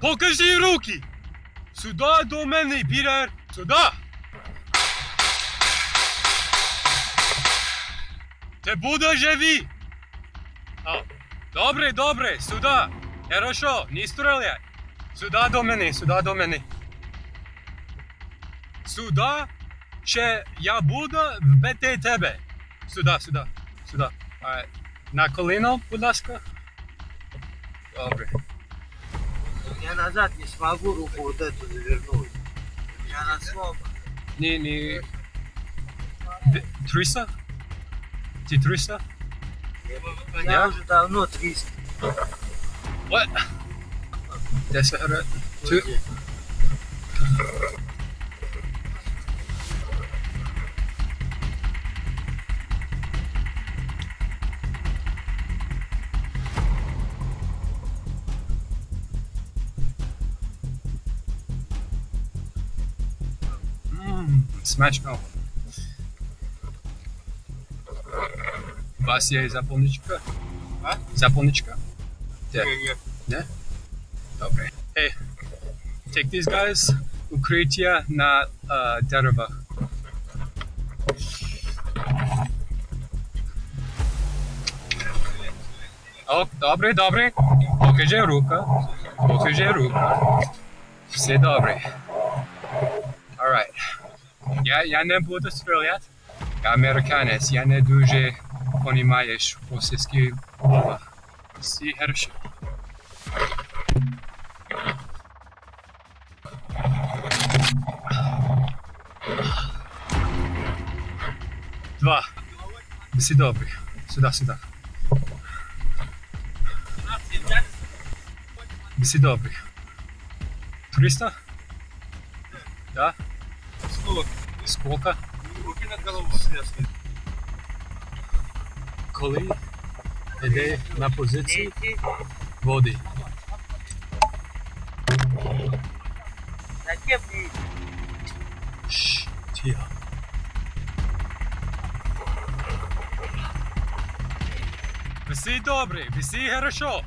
Покажи руки! Сюди до мене, Пітер! Сюди! Ти будеш живі! А, добре, добре, сюди! Хорошо, не стріляй! Сюди до мене, сюди до мене. Сюди, ще я буду вбити тебе. Сюди, сюди, сюди. На коліно, будь ласка. Добре. Назад не смогу руку вот эту завернуть. Я на слом. Не-не-не. 300? Ты 300? Я уже давно 300. What? 10 гривень. Two? Ммм, смачно. У вас є запальничка? А? Запальничка? Не, не. Не? Добре. Hey, take these guys. Укриття на uh, деревах. О, добре, добре. Покажи рука. Покажи рука. Все добре. Я, я не буду стріляти. Я американець, я не дуже понімаєш російські мова. Всі хорошо. Два. Всі добрі. Сюди, сюди. Всі добрі. 300? Да? Сколько? Сколько? Руки над головой связаны. Коли йде на позиції води. Зачем мне Шш, тихо. Всі добрі, всі хорошо.